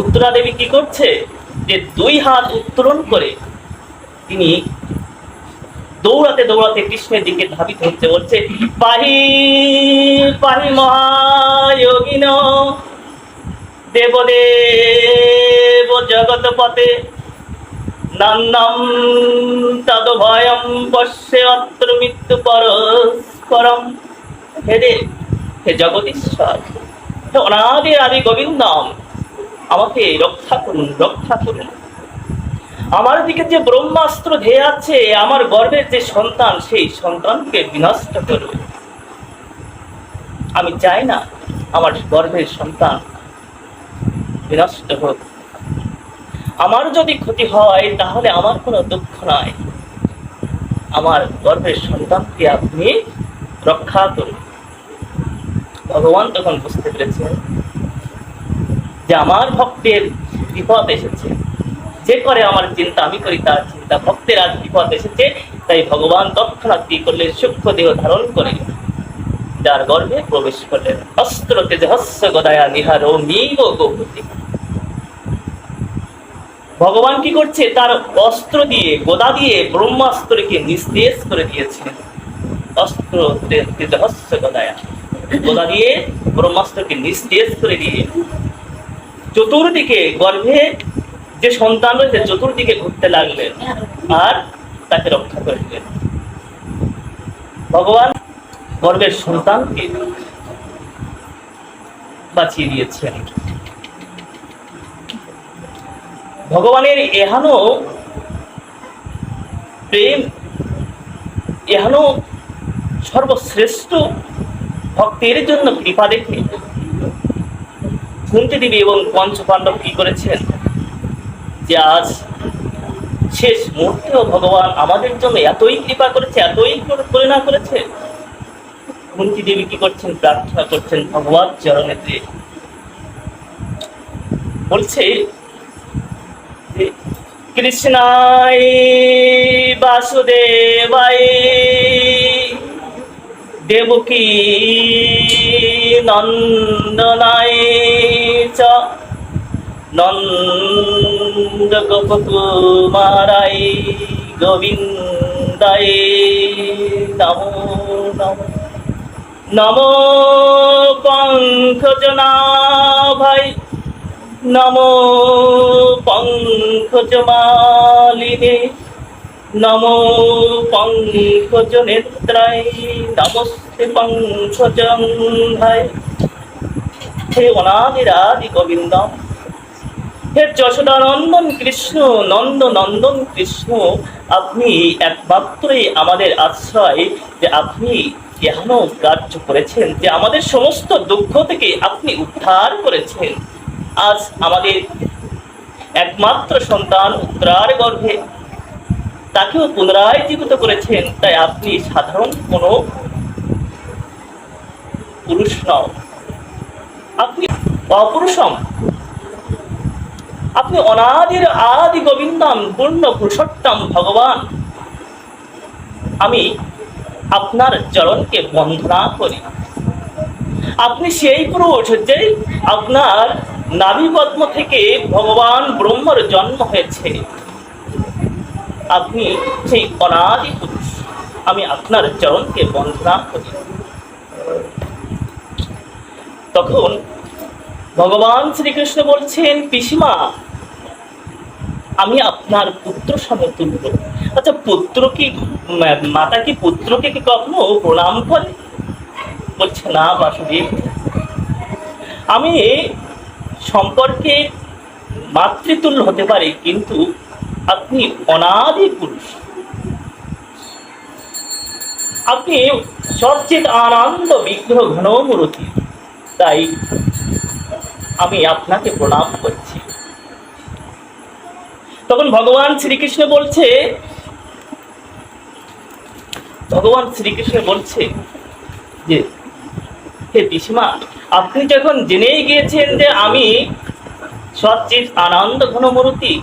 উত্তরা দেবী কি করছে? যে দুই হাত উত্তোলন করে তিনি দৌড়াতে দৌড়াতে কৃষ্ণের দিকে ধাবিত হচ্ছে, বলছে, পাহি পাহি মহাযোগিন, দেবদেব জগৎপতে নান্নাম তদ ভয়ম পশ্যে অত্র মৃত্যু পরস্পরম। হে রে হে জগদীশ্বর অনাদি আদি গোবিন্দম আমাকে রক্ষা করুন রক্ষা করুন। আমার দিকে যে ব্রহ্মাস্ত্র ধেয়ে আছে, আমার গর্ভের যে সন্তান, সেই সন্তানকে বিনষ্ট করবে আমি চাই না আমার গর্ভের সন্তান বিনষ্ট হোক। আমার যদি ক্ষতি হয়, তাহলে আমার কোনো দুঃখ নাই। আমার গর্ভের সন্তানকে আপনি রক্ষা করুন। ভগবান তখন বুঝতে পেরেছেন যে আমার ভক্তের বিপদ এসেছে। যে করে আমার চিন্তা, আমি করি তার চিন্তা। ভক্তের আজ বিপদ এসেছে, তাই ভগবান তৎক্ষণাৎ কি করলেন? সূক্ষ্ম দেহ ধারণ করে যার গর্ভে প্রবেশ করলেন। অস্ত্র তেজে হস্য গদায়া নিহার ও মিব গোপতি। ভগবান কি করছে? তার অস্ত্র দিয়ে, গোদা দিয়ে ব্রহ্মাস্ত্রকে নিস্তেজ করে দিয়েছেন অস্ত্র তেজে হস্য গদায়া। গোদা দিয়ে ব্রহ্মাস্ত্রকে নিস্তেজ করে দিয়ে চতুর্দিকে গর্ভে যে সন্তান রয়েছে, চতুর্দিকে ঘুরতে লাগলেন আর তাকে রক্ষা করলেন। ভগবান গর্ভের সন্তানকে বাঁচিয়ে দিয়েছেন। ভগবানের এহানো প্রেম, এহানো সর্বশ্রেষ্ঠ ভক্তের জন্য কৃপা দেখে কুন্তি দেবী এবং পঞ্চপাণ্ডব কি করেছেন? যে আজ শেষ মুহূর্তেও ভগবান আমাদের জন্য এতই কৃপা করেছে, এতই করুণা করেছে। কুন্তি দেবী কি করছেন? প্রার্থনা করছেন ভগবান চরণেতে বলছে কৃষ্ণায় বাসুদেবায় দেবকী নন্দনায় চ। নন্দ গোপকুমারাই গোবিন্দায় নমো নমো। নমো পঙ্কজনাভাই নমো পঙ্কজমালিনে নমো পঙ্কজ নেত্রায় নমস্তে পঙ্কজঙ্ঘায় হে অনাদিরাদি গোবিন্দম হে যশোদানন্দন কৃষ্ণ নন্দ নন্দন কৃষ্ণ, আপনি একমাত্রই আমাদের আশ্রয় যে আপনি কেন কার্য করেছেন, যে আমাদের সমস্ত দুঃখ থেকে আপনি উদ্ধার করেছেন। আজ আমাদের একমাত্র সন্তান উত্তরার গর্ভে। তাকেও পুনরায় জীবিত করেছেন, তাই আপনি সাধারণ কোনো পুরুষ নও আপনি অপুরুষম। আপনি অনাদির আদি গোবিন্দম, পূর্ণ পুরুষোত্তম ভগবান। আমি আপনার চরণকে বন্দনা করি। আপনি সেই পুরুষ যে আপনার নাভি পদ্ম থেকে ভগবান ব্রহ্মর জন্ম হয়েছে। আপনি সেই অনাদি পুরুষ। আমি আপনার চরণকে বন্দনা করি। তখন ভগবান শ্রীকৃষ্ণ বলছেন, পিসিমা, আমি আপনার পুত্র সমতুল্য আচ্ছা পুত্র কি মাতা কি পুত্রকে কি কখনো প্রণাম করে? বলছে, না, বাসুদেব। আমি সম্পর্কে মাতৃতুল্য হতে পারি, কিন্তু আপনি অনাদি পুরুষ। আপনি সচিত আনন্দ বিগ্রহ ঘনমূর্তি। তাই আমি আপনাকে প্রণাম করছি। তখন ভগবান শ্রীকৃষ্ণ বলছে, ভগবান শ্রীকৃষ্ণ বলছে যে, হে পিসিমা, আপনি যখন জেনেই গিয়েছেন যে আমি সচিত আনন্দ ঘনমূর্তি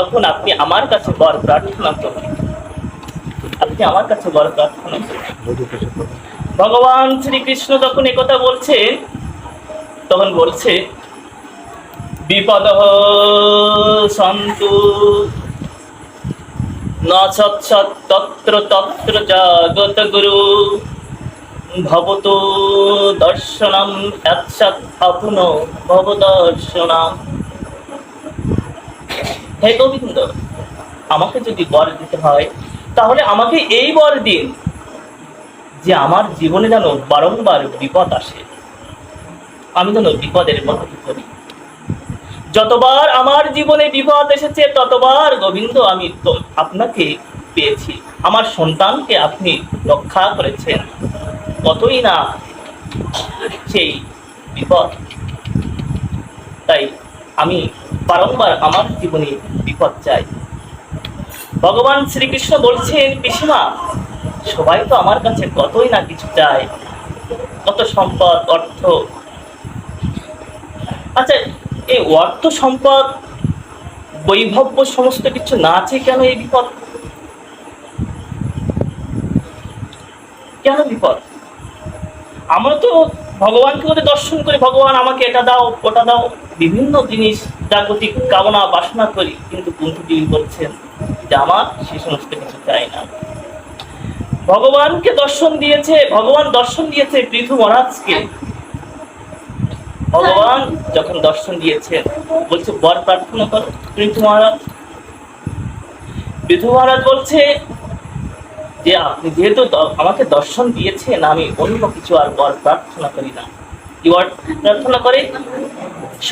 তখন আপনি আমার কাছে বর প্রার্থনা করুন। আপনি আমার কাছে বর প্রার্থনা করুন। ভগবান শ্রীকৃষ্ণ যখন একথা বলছেন, তখন বলছে, বিপদ সন্তু তত্র তত্র জগত গুরু, ভবতু দর্শনম ভব দর্শনম হে গোবিন্দ আমাকে যদি বর দিতে হয়, তাহলে আমাকে এই বর দিন যে আমার জীবনে যেন বারংবার বিপদ আসে। আমি যেন বিপদের মধ্যে করি যতবার আমার জীবনে বিপদ এসেছে, ততবার গোবিন্দ আমি আপনাকে পেয়েছি। আমার সন্তানকে আপনি রক্ষা করেছেন। কতই না সেই বিপদ। তাই আমি বারংবার আমার জীবনে বিপদ চাই। ভগবান শ্রীকৃষ্ণ বলছেন, পিসিমা, সবাই তো আমার কাছে কতই না কিছু চায়, কত সম্পদ, অর্থ। আচ্ছা এই অর্থ, সম্পদ বৈভব্য সমস্ত কিছু না আছে কেন এই বিপদ? কেন বিপদ? আমরা তো ভগবানকে দর্শন করি, ভগবান আমাকে এটা দাও, ওটা দাও, বিভিন্ন জিনিস জাগতিক কামনা বাসনা করি, কিন্তু কুন্তিদেবী বলছেন যে আমার সে সমস্ত কিছু চাই না। ভগবানকে দর্শন দিয়েছে, ভগবান দর্শন দিয়েছে পৃথু মহারাজকে। ভগবান যখন দর্শন দিয়েছেন, বলছে, বর প্রার্থনা করো, পৃথু মহারাজ। পৃথু মহারাজ বলছে, যে আপনি যেহেতু আমাকে দর্শন দিয়েছেন, আমি অন্য কিছু আর বর প্রার্থনা করি না। কি বর প্রার্থনা করে? স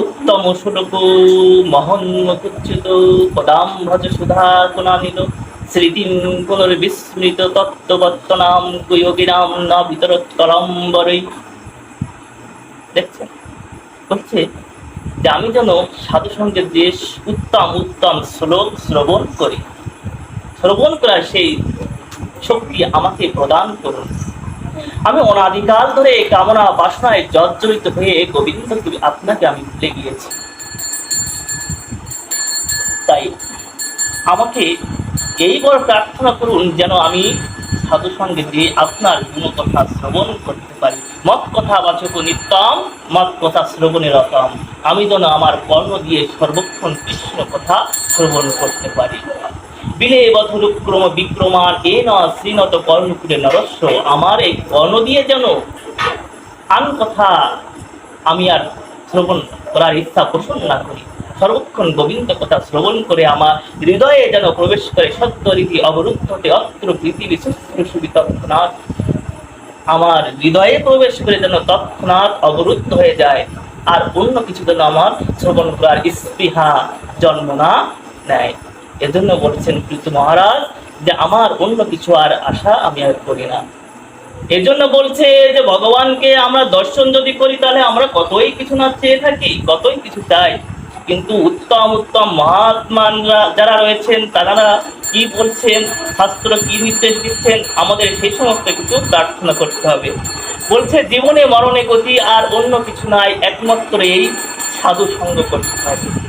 উত্তম সুলক মহন্মকুচ্যুত পদাম ভজ সুধা গুণানিল স্মৃতিম পুনর্বিস্মৃত তত্ত্ববত্তনাম কুয়োগিনাম না ভিতরতরম্বরৈ দেখছেন? বলছে যে আমি যেন সাধু সঙ্গের যে উত্তম উত্তম শ্লোক শ্রবণ করি। শ্রবণ করার সেই শক্তি আমাকে প্রদান করুন। আমি অনাদিকাল ধরে কামনা বাসনায় জর্জরিত হয়ে গোবিন্দ আপনাকে আমি ভুলে গিয়েছি। তাই আমাকে এইবার প্রার্থনা করুন যেন আমি সাধু সঙ্গে যে আপনার কোনো কথা শ্রবণ করতে পারি। মত কথা বাচক নিত্যম, মত কথা শ্রবণের রতম। আমি যেন আমার কর্ণ দিয়ে সর্বক্ষণ কৃষ্ণ কথা শ্রবণ করতে পারি। বিলে বধুরুক্রম বিক্রমার এ ন শ্রীনত কর্ণপুরে নরস্য, আমার এই কর্ণ দিয়ে যেন আন কথা আমি আর শ্রবণ করার ইচ্ছা পোষণ না করি। সর্বক্ষণ গোবিন্দ কথা শ্রবণ করে আমার হৃদয়ে যেন প্রবেশ করে সত্য রীতি অবরুদ্ধ হতে অত্র পৃথিবী শুশ্রূষিত তৎক্ষণাৎ। আমার হৃদয়ে প্রবেশ করে যেন তৎক্ষণাৎ অবরুদ্ধ হয়ে যায়। আর অন্য কিছু যেন আমার শ্রবণ করার স্পৃহা জন্ম না নেয়। এজন্য বলছেন প্রীত মহারাজ যে আমার অন্য কিছু আর আশা আমি আর করি না। এজন্য বলছে যে ভগবানকে আমরা দর্শন যদি করি, তাহলে আমরা কতই কিছু না চেয়ে থাকি, কতই কিছু চাই। কিন্তু উত্তম উত্তম মহাত্মানরা যারা রয়েছেন, তারা কি বলছেন, শাস্ত্র কি নির্দেশ দিচ্ছেন, আমাদের সেই সমস্ত কিছু প্রার্থনা করতে হবে। বলছে, জীবনে মরণে গতি আর অন্য কিছু নাই, একমাত্র এই সাধু সঙ্গ করতে হবে।